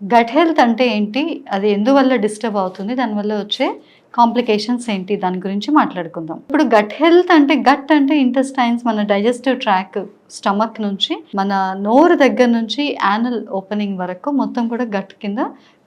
Gut health అంటే ఏంటి? అది ఎందువల్ల డిస్టర్బ్ అవుతుంది? దానివల్ల వచ్చే కాంప్లికేషన్స్ ఏంటి? దాని గురించి మాట్లాడుకుందాం. ఇప్పుడు గట్ హెల్త్ అంటే గట్ అంటే ఇంటెస్టైన్స్ మన డైజెస్టివ్ ట్రాక్ స్టమక్ నుంచి మన నోరు దగ్గర నుంచి యానల్ ఓపెనింగ్ వరకు మొత్తం కూడా గట్ కింద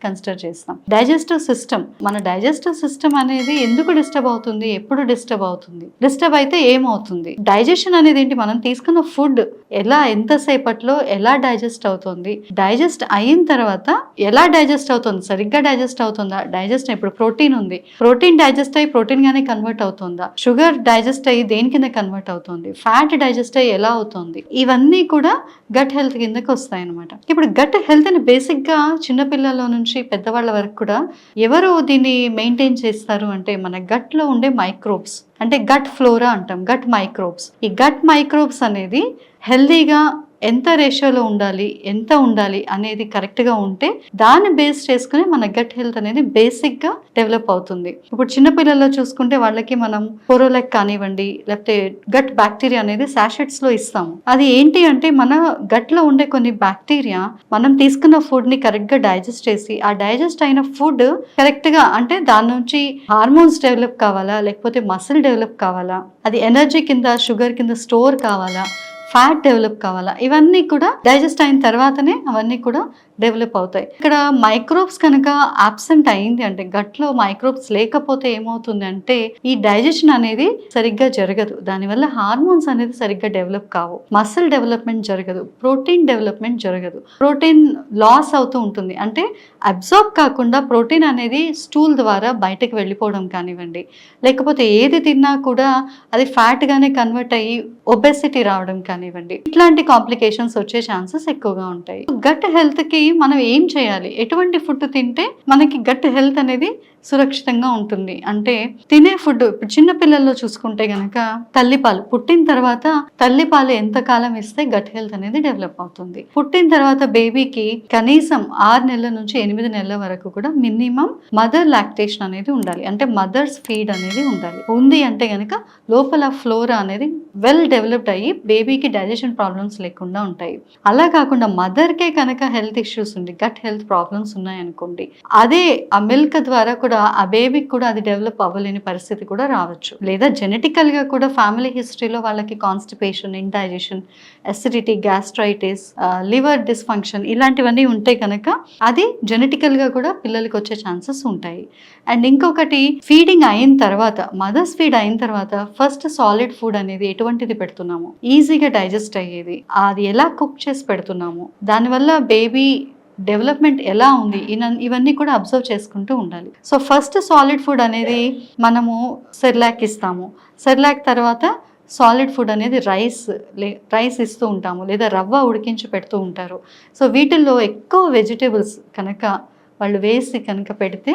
కన్సిడర్ చేస్తాం. డైజెస్టివ్ సిస్టమ్ మన డైజెస్టివ్ సిస్టమ్ అనేది ఎందుకు డిస్టర్బ్ అవుతుంది? ఎప్పుడు డిస్టర్బ్ అవుతుంది? డిస్టర్బ్ అయితే ఏమవుతుంది? డైజెషన్ అనేది ఏంటి? మనం తీసుకున్న ఫుడ్ ఎలా ఎంతసేపట్లో ఎలా డైజెస్ట్ అవుతుంది? డైజెస్ట్ అయిన తర్వాత ఎలా డైజెస్ట్ అవుతుంది? సరిగ్గా డైజెస్ట్ అవుతుందా? డైజెస్ట్ ఇప్పుడు ప్రోటీన్ ఉంది. ప్రోటీన్ డైజెస్ట్ అయ్యి ప్రోటీన్ గానే కన్వర్ట్ అవుతుందా? షుగర్ డైజెస్ట్ అయ్యి దేని కింద కన్వర్ట్ అవుతుంది? ఫ్యాట్ డైజెస్ట్ అయ్యి ఎలా అవుతుంది? ఇవన్నీ కూడా గట్ హెల్త్ కిందకి వస్తాయి అనమాట ఇప్పుడు గట్ హెల్త్ని బేసిక్గా చిన్నపిల్లల నుంచి పెద్దవాళ్ళ వరకు కూడా ఎవరు దీన్ని మెయింటైన్ చేస్తారు అంటే మన గట్లో ఉండే మైక్రోబ్స్ అంటే గట్ ఫ్లోరా అంటాం గట్ మైక్రోబ్స్ ఈ గట్ మైక్రోబ్స్ అనేది హెల్దీగా ఎంత రేషియోలో ఉండాలి ఎంత ఉండాలి అనేది కరెక్ట్గా ఉంటే దాన్ని బేస్ చేసుకుని మన గట్ హెల్త్ అనేది బేసిక్గా డెవలప్ అవుతుంది. ఇప్పుడు చిన్నపిల్లల్లో చూసుకుంటే వాళ్ళకి మనం పొరోలెక్ కానివ్వండి లేకపోతే గట్ బ్యాక్టీరియా అనేది శాషెట్స్లో ఇస్తాము. అది ఏంటి అంటే మన గట్లో ఉండే కొన్ని బ్యాక్టీరియా మనం తీసుకున్న ఫుడ్ని కరెక్ట్గా డైజెస్ట్ చేసి ఆ డైజెస్ట్ అయిన ఫుడ్ కరెక్ట్గా అంటే దాని నుంచి హార్మోన్స్ డెవలప్ కావాలా లేకపోతే మసిల్ డెవలప్ కావాలా అది ఎనర్జీ కింద షుగర్ కింద స్టోర్ కావాలా ఫ్యాట్ డెవలప్ కావాలా? ఇవన్నీ కూడా డైజెస్ట్ అయిన తర్వాతనే అవన్నీ కూడా డెవలప్ అవుతాయి. ఇక్కడ మైక్రోబ్స్ కనుక అబ్సెంట్ అయింది అంటే గట్లో మైక్రోబ్స్ లేకపోతే ఏమవుతుంది అంటే ఈ డైజెషన్ అనేది సరిగ్గా జరగదు. దానివల్ల హార్మోన్స్ అనేది సరిగ్గా డెవలప్ కావు. మసిల్ డెవలప్మెంట్ జరగదు. ప్రోటీన్ డెవలప్మెంట్ జరగదు. ప్రోటీన్ లాస్ అవుతూ ఉంటుంది. అంటే అబ్జార్బ్ కాకుండా ప్రోటీన్ అనేది స్టూల్ ద్వారా బయటకు వెళ్ళిపోవడం కానివ్వండి లేకపోతే ఏది తిన్నా కూడా అది ఫ్యాట్ గానే కన్వర్ట్ అయ్యి ఒబెసిటీ రావడం కానివ్వండి ఇట్లాంటి కాంప్లికేషన్స్ వచ్చే ఛాన్సెస్ ఎక్కువగా ఉంటాయి. గట్ హెల్త్కి మనం ఏం చేయాలి? ఎటువంటి ఫుడ్ తింటే మనకి గట్ హెల్త్ అనేది సురక్షితంగా ఉంటుంది. అంటే తినే ఫుడ్ చిన్న పిల్లల్లో చూసుకుంటే గనక తల్లిపాలు పుట్టిన తర్వాత తల్లిపాలు ఎంత కాలం ఇస్తే గట్ హెల్త్ అనేది డెవలప్ అవుతుంది. పుట్టిన తర్వాత బేబీకి కనీసం ఆరు నెలల నుంచి ఎనిమిది నెలల వరకు కూడా మినిమం మదర్ లాక్టేషన్ అనేది ఉండాలి. అంటే మదర్స్ ఫీడ్ అనేది ఉండాలి. ఉంది అంటే గనక లోపల ఫ్లోరా అనేది వెల్ డెవలప్డ్ అయ్యి బేబీకి డైజెషన్ ప్రాబ్లమ్స్ లేకుండా ఉంటాయి. అలా కాకుండా మదర్కే కనుక హెల్త్ ఇష్యూస్ ఉంది గట్ హెల్త్ ప్రాబ్లమ్స్ ఉన్నాయనుకోండి అదే ఆ మిల్క్ ద్వారా కూడా ఆ బేబీకి కూడా అది డెవలప్ అవ్వలేని పరిస్థితి కూడా రావచ్చు. లేదా జెనెటికల్గా కూడా ఫ్యామిలీ హిస్టరీలో వాళ్ళకి constipation indigestion acidity gastritis liver dysfunction ఇలాంటివన్నీ ఉంటే కనుక అది జెనెటికల్గా కూడా పిల్లలకి వచ్చే ఛాన్సెస్ ఉంటాయి. అండ్ ఇంకొకటి ఫీడింగ్ అయిన తర్వాత మదర్స్ ఫీడ్ అయిన తర్వాత ఫస్ట్ సాలిడ్ ఫుడ్ అనేది ఎటువంటిది పెడుతున్నాము? ఈజీగా డైజెస్ట్ అయ్యేది. అది ఎలా కుక్ చేసి పెడుతున్నాము? దానివల్ల బేబీ డెవలప్మెంట్ ఎలా ఉంది? ఇవన్నీ కూడా అబ్జర్వ్ చేసుకుంటూ ఉండాలి. సో ఫస్ట్ సాలిడ్ ఫుడ్ అనేది మనము సెర్లాక్ ఇస్తాము. సెర్లాక్ తర్వాత సాలిడ్ ఫుడ్ అనేది రైస్ లే రైస్ ఇస్తూ ఉంటాము లేదా రవ్వ ఉడికించి పెడుతూ ఉంటారు. సో వీటిల్లో ఎక్కువ వెజిటేబుల్స్ కనుక వాళ్ళు వేసి కనుక పెడితే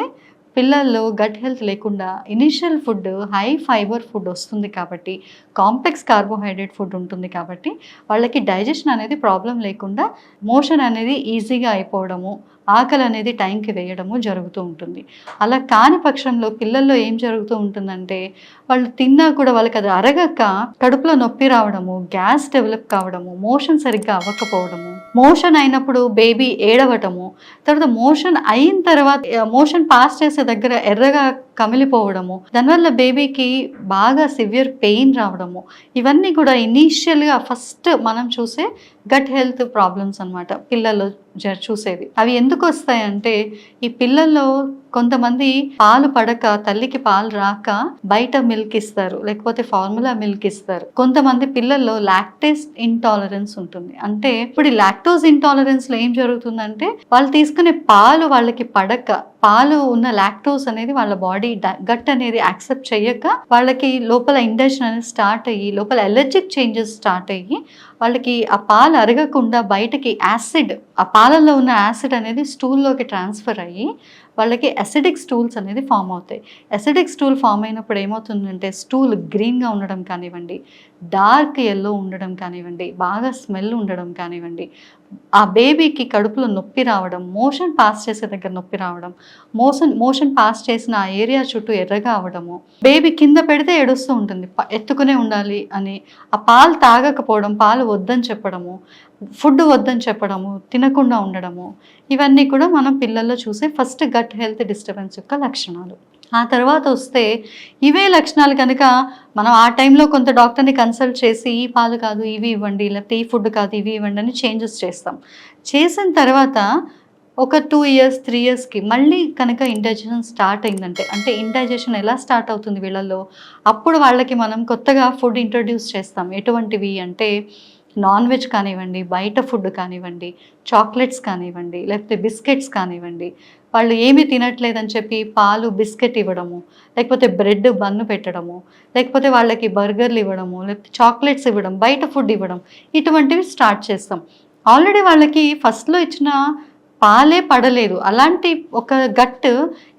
పిల్లల్లో గట్ హెల్త్ లేకుండా initial food high fibre food వస్తుంది కాబట్టి కాంప్లెక్స్ కార్బోహైడ్రేట్ ఫుడ్ ఉంటుంది కాబట్టి వాళ్ళకి డైజెషన్ అనేది ప్రాబ్లం లేకుండా మోషన్ అనేది ఈజీగా అయిపోవడము ఆకలి అనేది టైంకి వేయడము జరుగుతూ ఉంటుంది. అలా కాని పక్షంలో పిల్లల్లో ఏం జరుగుతూ ఉంటుందంటే వాళ్ళు తిన్నా కూడా వాళ్ళకి అది అరగక కడుపులో నొప్పి రావడము గ్యాస్ డెవలప్ కావడము మోషన్ సరిగ్గా అవ్వకపోవడము మోషన్ అయినప్పుడు బేబీ ఏడవటము తర్వాత మోషన్ అయిన తర్వాత మోషన్ పాస్ చేసే దగ్గర ఎర్రగా కమిలిపోవడము దానివల్ల బేబీకి బాగా సివియర్ పెయిన్ రావడము ఇవన్నీ కూడా ఇనీషియల్గా ఫస్ట్ మనం చూసే గట్ హెల్త్ ప్రాబ్లమ్స్ అన్నమాట పిల్లల్లో జ చూసేది అవి ఎందుకు వస్తాయంటే ఈ పిల్లల్లో కొంతమంది పాలు పడక తల్లికి పాలు రాక బయట మిల్క్ ఇస్తారు లేకపోతే ఫార్ములా మిల్క్ ఇస్తారు. కొంతమంది పిల్లల్లో లాక్టేస్ ఇంటాలరెన్స్ ఉంటుంది. అంటే ఇప్పుడు లాక్టోస్ ఇంటాలరెన్స్లో ఏం జరుగుతుందంటే వాళ్ళు తీసుకునే పాలు వాళ్ళకి పడక పాలు ఉన్న లాక్టోస్ అనేది వాళ్ళ బాడీ గట్ అనేది యాక్సెప్ట్ చేయక వాళ్ళకి లోపల ఇండక్షన్ అనేది స్టార్ట్ అయ్యి లోపల ఎలర్జిక్ చేంజెస్ స్టార్ట్ అయ్యి వాళ్ళకి ఆ పాలు అరగకుండా బయటకి యాసిడ్ ఆ పాలల్లో ఉన్న యాసిడ్ అనేది స్టూల్లోకి ట్రాన్స్ఫర్ అయ్యి వాళ్ళకి అసిడిక్ స్టూల్స్ అనేది ఫామ్ అవుతాయి. అసిడిక్ స్టూల్ ఫామ్ అయినప్పుడు ఏమవుతుందంటే స్టూల్ గ్రీన్గా ఉండడం కానివ్వండి డార్క్ ఎల్లో ఉండడం కానివ్వండి బాగా స్మెల్ ఉండడం కానివ్వండి ఆ బేబీకి కడుపులో నొప్పి రావడం మోషన్ పాస్ చేసే దగ్గర నొప్పి రావడం మోషన్ మోషన్ పాస్ చేసిన ఆ ఏరియా చుట్టూ ఎర్రగా అవడము. బేబీ కింద పెడితే ఏడుస్తూ ఉంటుంది. ఎత్తుకునే ఉండాలి అని. ఆ పాలు తాగకపోవడం పాలు వద్దని చెప్పడము ఫుడ్ వద్దని చెప్పడము తినకుండా ఉండడము ఇవన్నీ కూడా మనం పిల్లల్లో చూసే ఫస్ట్ గట్ హెల్త్ డిస్టర్బెన్స్ యొక్క లక్షణాలు. ఆ తర్వాత వస్తే ఇవే లక్షణాలు కనుక మనం ఆ టైంలో కొంత డాక్టర్ని కన్సల్ట్ చేసి ఈ పాలు కాదు ఇవి ఇవ్వండి లేకపోతే ఈ ఫుడ్ కాదు ఇవి ఇవ్వండి అని చేంజెస్ చేస్తాం. చేసిన తర్వాత ఒక టూ ఇయర్స్ త్రీ ఇయర్స్కి మళ్ళీ కనుక ఇండైజెషన్ స్టార్ట్ అయిందంటే అంటే ఇండైజెషన్ ఎలా స్టార్ట్ అవుతుంది వీళ్ళల్లో? అప్పుడు వాళ్ళకి మనం కొత్తగా ఫుడ్ ఇంట్రడ్యూస్ చేస్తాం. ఎటువంటివి అంటే నాన్ వెజ్ కానివ్వండి బయట ఫుడ్ కానివ్వండి చాక్లెట్స్ కానివ్వండి లేకపోతే బిస్కెట్స్ కానివ్వండి వాళ్ళు ఏమీ తినట్లేదని చెప్పి పాలు బిస్కెట్ ఇవ్వడము లేకపోతే బ్రెడ్ బన్ను పెట్టడము లేకపోతే వాళ్ళకి బర్గర్లు ఇవ్వడము లేకపోతే చాక్లెట్స్ ఇవ్వడం బయట ఫుడ్ ఇవ్వడం ఇటువంటివి స్టార్ట్ చేస్తాం. ఆల్రెడీ వాళ్ళకి ఫస్ట్లో ఇచ్చిన పాలే పడలేదు. అలాంటి ఒక గట్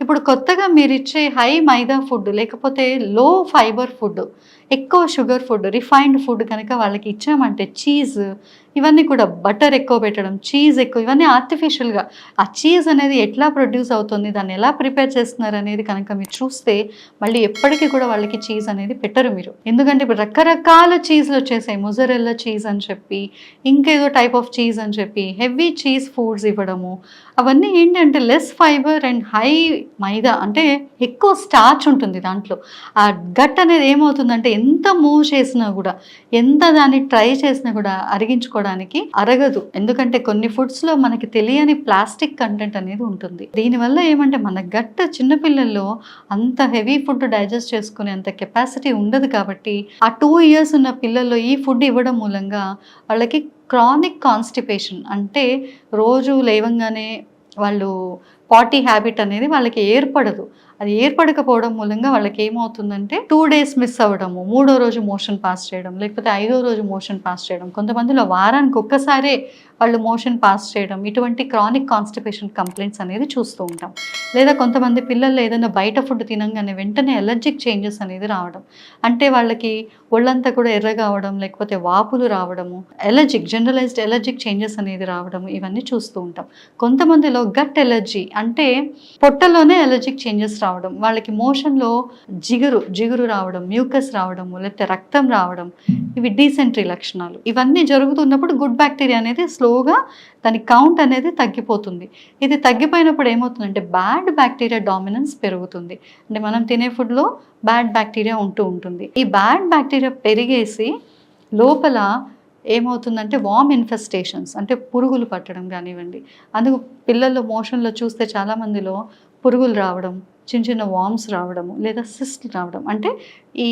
ఇప్పుడు కొత్తగా మీరు ఇచ్చే హై మైదా ఫుడ్ లేకపోతే లో ఫైబర్ ఫుడ్ ఎక్కువ షుగర్ ఫుడ్ రిఫైన్డ్ ఫుడ్ కనుక వాళ్ళకి ఇచ్చామంటే చీజ్ ఇవన్నీ కూడా బటర్ ఎక్కువ పెట్టడం చీజ్ ఎక్కువ ఇవన్నీ ఆర్టిఫిషియల్గా ఆ చీజ్ అనేది ఎట్లా ప్రొడ్యూస్ అవుతుంది దాన్ని ఎలా ప్రిపేర్ చేస్తున్నారు అనేది కనుక మీరు చూస్తే మళ్ళీ ఎప్పటికీ కూడా వాళ్ళకి చీజ్ అనేది పెట్టరు మీరు. ఎందుకంటే ఇప్పుడు రకరకాల చీజ్లు వచ్చేసాయి. ముజరెల్లా చీజ్ అని చెప్పి ఇంకేదో టైప్ ఆఫ్ చీజ్ అని చెప్పి హెవీ చీజ్ ఫుడ్స్ ఇవ్వడము. అవన్నీ ఏంటంటే లెస్ ఫైబర్ అండ్ హై మైదా అంటే ఎక్కువ స్టార్చ్ ఉంటుంది దాంట్లో. ఆ గట్ అనేది ఏమవుతుందంటే ఎంత మూవ్ చేసినా కూడా ఎంత దాన్ని ట్రై చేసినా కూడా అరిగించుకోవడం తీసుకోవడానికి అరగదు. ఎందుకంటే కొన్ని ఫుడ్స్లో మనకి తెలియని ప్లాస్టిక్ కంటెంట్ అనేది ఉంటుంది. దీనివల్ల ఏమంటే మన గట్ట చిన్నపిల్లల్లో అంత హెవీ ఫుడ్ డైజెస్ట్ చేసుకునే అంత కెపాసిటీ ఉండదు కాబట్టి ఆ టూ ఇయర్స్ ఉన్న పిల్లల్లో ఈ ఫుడ్ ఇవ్వడం మూలంగా వాళ్ళకి క్రానిక్ కాన్స్టిపేషన్ అంటే రోజు లేవంగానే వాళ్ళు పాటీ హ్యాబిట్ అనేది వాళ్ళకి ఏర్పడదు. అది ఏర్పడకపోవడం మూలంగా వాళ్ళకి ఏమవుతుందంటే టూ డేస్ మిస్ అవ్వడము మూడో రోజు మోషన్ పాస్ చేయడం లేకపోతే ఐదో రోజు మోషన్ పాస్ చేయడం. కొంతమందిలో వారానికి ఒక్కసారే వాళ్ళు మోషన్ పాస్ చేయడం ఇటువంటి క్రానిక్ కాన్స్టిపేషన్ కంప్లైంట్స్ అనేది చూస్తూ ఉంటాం. లేదా కొంతమంది పిల్లలు ఏదైనా బయట ఫుడ్ తినంగానే వెంటనే ఎలర్జిక్ చేంజెస్ అనేది రావడం. అంటే వాళ్ళకి ఒళ్ళంతా కూడా ఎర్రగా అవడం లేకపోతే వాపులు రావడము ఎలర్జిక్ జనరలైజ్డ్ ఎలర్జిక్ చేంజెస్ అనేది రావడం ఇవన్నీ చూస్తూ ఉంటాం. కొంతమందిలో గట్ ఎలర్జీ అంటే పొట్టలోనే ఎలర్జిక్ చేంజెస్ రావడం వాళ్ళకి మోషన్లో జిగురు జిగురు రావడం మ్యూకస్ రావడం లేకపోతే రక్తం రావడం ఇవి డీసెంట్రీ లక్షణాలు. ఇవన్నీ జరుగుతున్నప్పుడు గుడ్ బ్యాక్టీరియా అనేది స్లోగా దాని కౌంట్ అనేది తగ్గిపోతుంది. ఇది తగ్గిపోయినప్పుడు ఏమవుతుందంటే బ్యాడ్ బ్యాక్టీరియా డామినెన్స్ పెరుగుతుంది. అంటే మనం తినే ఫుడ్లో బ్యాడ్ బ్యాక్టీరియా ఉంటూ ఉంటుంది. ఈ బ్యాడ్ బ్యాక్టీరియా పెరిగేసి లోపల ఏమవుతుందంటే వామ్ ఇన్ఫెస్టేషన్స్ అంటే పురుగులు పట్టడం కానివ్వండి. అందుకు పిల్లల్లో మోషన్లో చూస్తే చాలామందిలో పురుగులు రావడం చిన్న చిన్న వామ్స్ రావడము లేదా సిస్ట్ రావడం. అంటే ఈ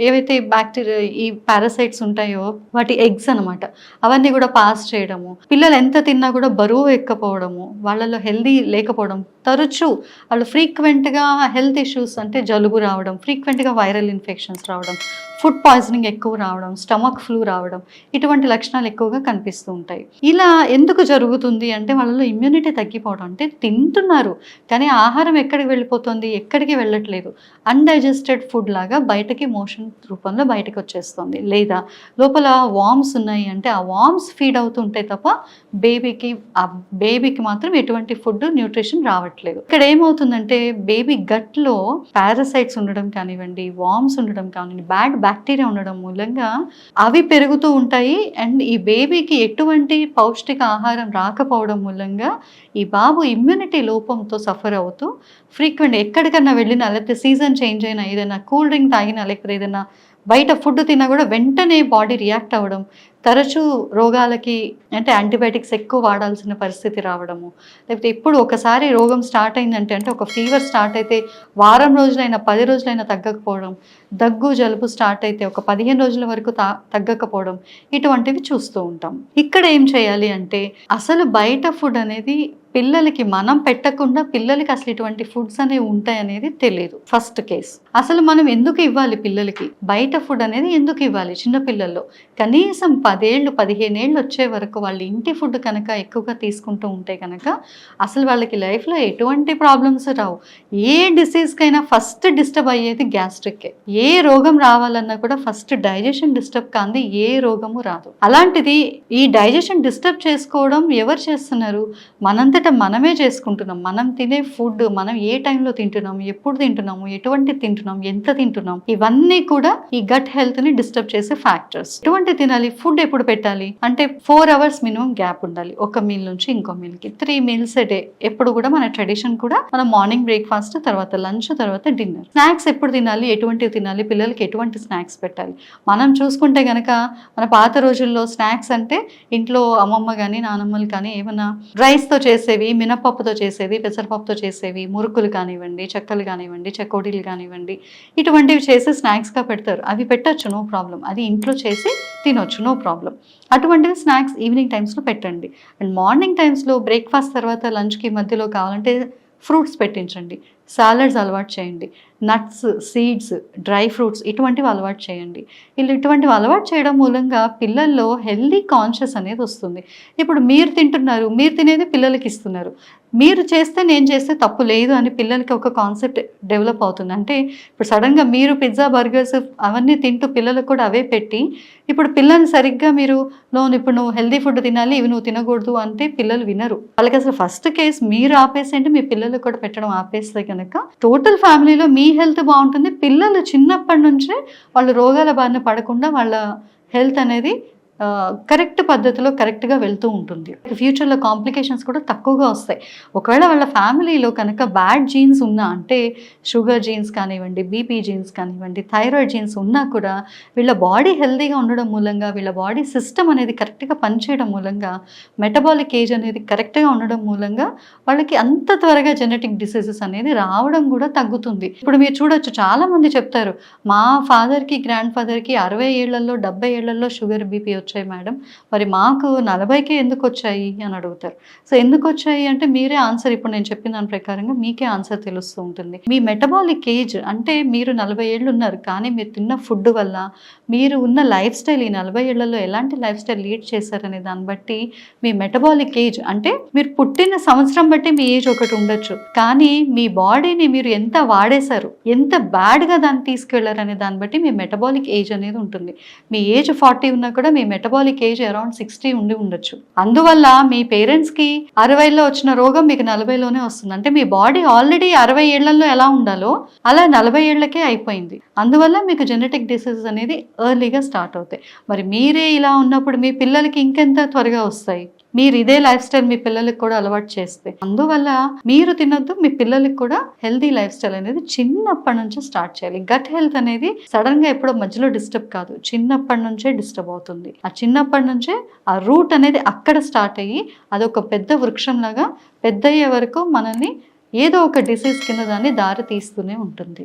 ఏవైతే బ్యాక్టీరియా ఈ పారాసైట్స్ ఉంటాయో వాటి ఎగ్స్ అన్నమాట. అవన్నీ కూడా పాస్ చేయడము. పిల్లలు ఎంత తిన్నా కూడా బరువు ఎక్కపోవడము. వాళ్ళలో హెల్దీ లేకపోవడం. తరచూ వాళ్ళు ఫ్రీక్వెంట్గా హెల్త్ ఇష్యూస్ అంటే జలుబు రావడం ఫ్రీక్వెంట్గా వైరల్ ఇన్ఫెక్షన్స్ రావడం ఫుడ్ పాయిజనింగ్ ఎక్కువ రావడం స్టమక్ ఫ్లూ రావడం ఇటువంటి లక్షణాలు ఎక్కువగా కనిపిస్తూ ఉంటాయి. ఇలా ఎందుకు జరుగుతుంది అంటే వాళ్ళలో ఇమ్యూనిటీ తగ్గిపోవడం. అంటే తింటున్నారు కానీ ఆహారం ఎక్కడికి వెళ్ళిపోతుంది? ఎక్కడికి వెళ్ళట్లేదు. అన్డైజెస్టెడ్ ఫుడ్ లాగా బయటకి మోషన్ రూపంలో బయటకు వచ్చేస్తుంది. లేదా లోపల వామ్స్ ఉన్నాయి అంటే ఆ వామ్స్ ఫీడ్ అవుతుంటే తప్ప బేబీకి ఆ బేబీకి మాత్రం ఎటువంటి ఫుడ్ న్యూట్రిషన్ రావట్లేదు. ఇక్కడ ఏమవుతుందంటే బేబీ గట్లో పారాసైట్స్ ఉండడం కానివ్వండి వామ్స్ ఉండడం కానివ్వండి బ్యాడ్ బ్యాక్టీరియా ఉండడం మూలంగా అవి పెరుగుతూ ఉంటాయి. అండ్ ఈ బేబీకి ఎటువంటి పౌష్టిక ఆహారం రాకపోవడం మూలంగా ఈ బాబు ఇమ్యూనిటీ లోపంతో సఫర్ అవుతూ ఫ్రీక్వెంట్ ఎక్కడికన్నా వెళ్ళినా లేకపోతే సీజన్ చేంజ్ అయినా ఏదైనా కూల్ డ్రింక్ తాగినా లేకపోతే ఏదైనా బయట ఫుడ్ తిన్నా కూడా వెంటనే బాడీ రియాక్ట్ అవ్వడం తరచూ రోగాలకి అంటే యాంటీబయాటిక్స్ ఎక్కువ వాడాల్సిన పరిస్థితి రావడము లేకపోతే ఇప్పుడు ఒకసారి రోగం స్టార్ట్ అయిందంటే అంటే ఒక ఫీవర్ స్టార్ట్ అయితే వారం రోజులైనా పది రోజులైనా తగ్గకపోవడం దగ్గు జలుబు స్టార్ట్ అయితే ఒక పదిహేను రోజుల వరకు తా తగ్గకపోవడం ఇటువంటివి చూస్తూ ఉంటాం. ఇక్కడ ఏం చేయాలి అంటే అసలు బయట ఫుడ్ అనేది పిల్లలకి మనం పెట్టకుండా పిల్లలకి అసలు ఇటువంటి ఫుడ్స్ అనేవి ఉంటాయి అనేది తెలియదు ఫస్ట్ కేస్. అసలు మనం ఎందుకు ఇవ్వాలి పిల్లలకి? బయట ఫుడ్ అనేది ఎందుకు ఇవ్వాలి చిన్న పిల్లల్లో కనీసం పదేళ్ళు పదిహేనేళ్ళు వచ్చే వరకు వాళ్ళ ఇంటి ఫుడ్ కనుక ఎక్కువగా తీసుకుంటూ ఉంటే కనుక అసలు వాళ్ళకి లైఫ్లో ఎటువంటి ప్రాబ్లమ్స్ రావు. ఏ డిసీజ్కైనా ఫస్ట్ డిస్టర్బ్ అయ్యేది గ్యాస్ట్రిక్ ఏ రోగం రావాలన్నా కూడా ఫస్ట్ డైజెషన్ డిస్టర్బ్ కాంది ఏ రోగము రాదు. అలాంటిది ఈ డైజెషన్ డిస్టర్బ్ చేసుకోవడం ఎవరు చేస్తున్నారు? మనంతా అంతటా మనమే చేసుకుంటున్నాం. మనం తినే ఫుడ్ మనం ఏ టైంలో తింటున్నాం ఎప్పుడు తింటున్నాము ఎటువంటి తింటున్నాం ఎంత తింటున్నాం ఇవన్నీ కూడా ఈ గట్ హెల్త్ని డిస్టర్బ్ చేసే ఫ్యాక్టర్స్ ఎటువంటి తినాలి? ఫుడ్ ఎప్పుడు పెట్టాలి? అంటే ఫోర్ అవర్స్ మినిమం గ్యాప్ ఉండాలి. ఒక మీల్ నుంచి ఇంకో మీల్కి. త్రీ మీల్స్ డే ఎప్పుడు కూడా మన ట్రెడిషన్ కూడా మన మార్నింగ్ బ్రేక్ఫాస్ట్ తర్వాత లంచ్ తర్వాత డిన్నర్ స్నాక్స్ ఎప్పుడు తినాలి? ఎటువంటివి తినాలి? పిల్లలకి ఎటువంటి స్నాక్స్ పెట్టాలి? మనం చూసుకుంటే గనక మన పాత రోజుల్లో స్నాక్స్ అంటే ఇంట్లో అమ్మమ్మ కానీ నానమ్మలు కానీ ఏమైనా రైస్తో చేసేవి మినపప్పుతో చేసేవి పెసరపప్పుతో చేసేవి మురుకులు కానివ్వండి చెక్కలు కానివ్వండి చెకోడీలు కానివ్వండి ఇటువంటివి చేసి స్నాక్స్గా పెడతారు. అవి పెట్టచ్చు నో ప్రాబ్లం అది ఇంట్లో చేసి తినొచ్చు నో ప్రాబ్లం అటువంటివి స్నాక్స్ ఈవినింగ్ టైమ్స్లో పెట్టండి. అండ్ మార్నింగ్ టైమ్స్లో బ్రేక్ఫాస్ట్ తర్వాత లంచ్కి మధ్యలో కావాలంటే ఫ్రూట్స్ పెట్టించండి. సాలడ్స్ అలవాటు చేయండి. నట్స్ సీడ్స్ డ్రై ఫ్రూట్స్ ఇటువంటివి అలవాటు చేయండి. వీళ్ళు ఇటువంటివి అలవాటు చేయడం మూలంగా పిల్లల్లో హెల్దీ కాన్షియస్ అనేది వస్తుంది. ఇప్పుడు మీరు తింటున్నారు మీరు తినేది పిల్లలకి ఇస్తున్నారు. మీరు చేస్తే నేను చేస్తే తప్పు లేదు అని పిల్లలకి ఒక కాన్సెప్ట్ డెవలప్ అవుతుంది. అంటే ఇప్పుడు సడన్గా మీరు పిజ్జా బర్గర్స్ అవన్నీ తింటూ పిల్లలకు కూడా అవే పెట్టి ఇప్పుడు పిల్లల్ని సరిగ్గా మీరు లోన్ ఇప్పుడు నువ్వు హెల్దీ ఫుడ్ తినాలి ఇవి నువ్వు తినకూడదు అంటే పిల్లలు వినరు. వాళ్ళకి అసలు ఫస్ట్ కేస్ మీరు ఆపేసేంటి మీ పిల్లలకు కూడా పెట్టడం ఆపేస్తే కనుక టోటల్ ఫ్యామిలీలో మీ హెల్త్ బాగుంటుంది. పిల్లలు చిన్నప్పటి నుంచే వాళ్ళు రోగాల బారిన పడకుండా వాళ్ళ హెల్త్ అనేది కరెక్ట్ పద్ధతిలో కరెక్ట్గా వెళ్తూ ఉంటుంది. ఫ్యూచర్లో కాంప్లికేషన్స్ కూడా తక్కువగా వస్తాయి. ఒకవేళ వాళ్ళ ఫ్యామిలీలో కనుక బ్యాడ్ జీన్స్ ఉన్నా అంటే షుగర్ జీన్స్ కానివ్వండి బీపీ జీన్స్ కానివ్వండి థైరాయిడ్ జీన్స్ ఉన్నా కూడా వీళ్ళ బాడీ హెల్తీగా ఉండడం మూలంగా వీళ్ళ బాడీ సిస్టమ్ అనేది కరెక్ట్గా పనిచేయడం మూలంగా మెటబాలిక్ ఏజ్ అనేది కరెక్ట్గా ఉండడం మూలంగా వాళ్ళకి అంత త్వరగా జెనెటిక్ డిసీజెస్ అనేది రావడం కూడా తగ్గుతుంది. ఇప్పుడు మీరు చూడొచ్చు చాలామంది చెప్తారు మా ఫాదర్కి గ్రాండ్ ఫాదర్కి అరవై ఏళ్ళలో డెబ్బై ఏళ్ళలో షుగర్ బీపీ వచ్చాయి మేడం? మరి మాకు నలభైకే ఎందుకు వచ్చాయి అని అడుగుతారు. సో ఎందుకు వచ్చాయి అంటే మీరే ఆన్సర్. ఇప్పుడు నేను చెప్పిన దాని ప్రకారంగా మీకే ఆన్సర్ తెలుస్తూ ఉంటుంది. మీ మెటబాలిక్ ఏజ్ అంటే మీరు నలభై ఏళ్ళు ఉన్నారు కానీ మీరు తిన్న ఫుడ్ వల్ల మీరు ఉన్న లైఫ్ స్టైల్ ఈ నలభై ఏళ్ళలో ఎలాంటి లైఫ్ స్టైల్ లీడ్ చేశారనే దాన్ని బట్టి మీ మెటబాలిక్ ఏజ్ అంటే మీరు పుట్టిన సంవత్సరం బట్టి మీ ఏజ్ ఒకటి ఉండొచ్చు. కానీ మీ బాడీని మీరు ఎంత వాడేశారు ఎంత బ్యాడ్గా దాన్ని తీసుకెళ్ళారనే దాన్ని బట్టి మీ మెటబాలిక్ ఏజ్ అనేది ఉంటుంది. మీ ఏజ్ ఫార్టీ ఉన్నా కూడా మీ మెటబాలిక్ ఏజ్ అరౌండ్ సిక్స్టీ ఉండి ఉండొచ్చు. అందువల్ల మీ పేరెంట్స్కి అరవైలో వచ్చిన రోగం మీకు నలభైలోనే వస్తుంది. అంటే మీ బాడీ ఆల్రెడీ అరవై ఏళ్ళలో ఎలా ఉండాలో అలా నలభై ఏళ్ళకే అయిపోయింది. అందువల్ల మీకు జెనెటిక్ డిసీజెస్ అనేది ఎర్లీగా స్టార్ట్ అవుతాయి. మరి మీరే ఇలా ఉన్నప్పుడు మీ పిల్లలకి ఇంకెంత త్వరగా వస్తాయి? మీరు ఇదే లైఫ్ స్టైల్ మీ పిల్లలకి కూడా అలవాటు చేస్తే. అందువల్ల మీరు తినొద్దు మీ పిల్లలకి కూడా హెల్తీ లైఫ్ స్టైల్ అనేది చిన్నప్పటి నుంచే స్టార్ట్ చేయాలి. గట్ హెల్త్ అనేది సడన్గా ఎప్పుడో మధ్యలో డిస్టర్బ్ కాదు. చిన్నప్పటి నుంచే డిస్టర్బ్ అవుతుంది. ఆ చిన్నప్పటి నుంచే ఆ రూట్ అనేది అక్కడ స్టార్ట్ అయ్యి అదొక పెద్ద వృక్షం లాగా పెద్ద అయ్యే వరకు మనల్ని ఏదో ఒక డిసీజ్ కింద దాన్ని దారి తీస్తూనే ఉంటుంది.